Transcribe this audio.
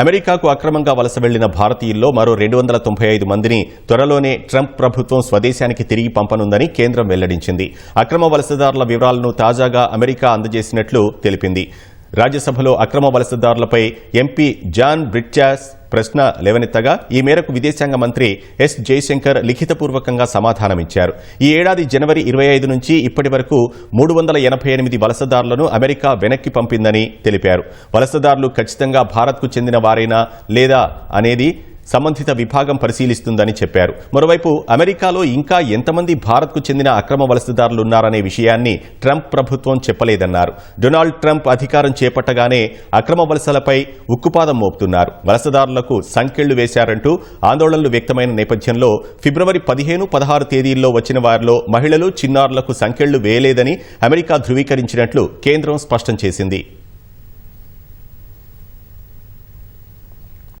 అమెరికాకు అక్రమంగా వలస వెళ్ళిన భారతీయుల్లో మరో రెండు వందల తొంభై ఐదు మందిని త్వరలోనే ట్రంప్ ప్రభుత్వం స్వదేశానికి తిరిగి పంపనుందని కేంద్రం వెల్లడించింది. అక్రమ వలసదారుల వివరాలను తాజాగా అమెరికా అందజేసినట్లు తెలిపింది. రాజ్యసభలో అక్రమ వలసదారులపై ఎంపీ జాన్ బ్రిట్చాస్ ప్రశ్న లేవనెత్తగా ఈ మేరకు విదేశాంగ మంత్రి ఎస్ జయశంకర్ లిఖితపూర్వకంగా సమాధానమిచ్చారు. ఈ ఏడాది జనవరి ఇరవై ఐదు నుంచి ఇప్పటి వరకు మూడు వందల ఎనభై ఎనిమిది వలసదారులను అమెరికా వెనక్కి పంపిందని తెలిపారు. వలసదారులు ఖచ్చితంగా భారత్కు చెందిన వారైనా లేదా అనేది సంబంధిత విభాగం పరిశీలిస్తుందని చెప్పారు. మరోవైపు అమెరికాలో ఇంకా ఎంతమంది భారత్కు చెందిన అక్రమ వలసదారులున్నారనే విషయాన్ని ట్రంప్ ప్రభుత్వం చెప్పలేదన్నారు. డొనాల్డ్ ట్రంప్ అధికారం చేపట్టగానే అక్రమ వలసలపై ఉక్కుపాదం మోపుతున్నారు. వలసదారులకు సంకెళ్ళు వేశారంటూ ఆందోళనలు వ్యక్తమైన నేపథ్యంలో ఫిబ్రవరి పదిహేను పదహారు తేదీల్లో వచ్చిన వారిలో మహిళలు చిన్నారులకు సంకెళ్ళు వేయలేదని అమెరికా ధృవీకరించినట్లు కేంద్రం స్పష్టం చేసింది.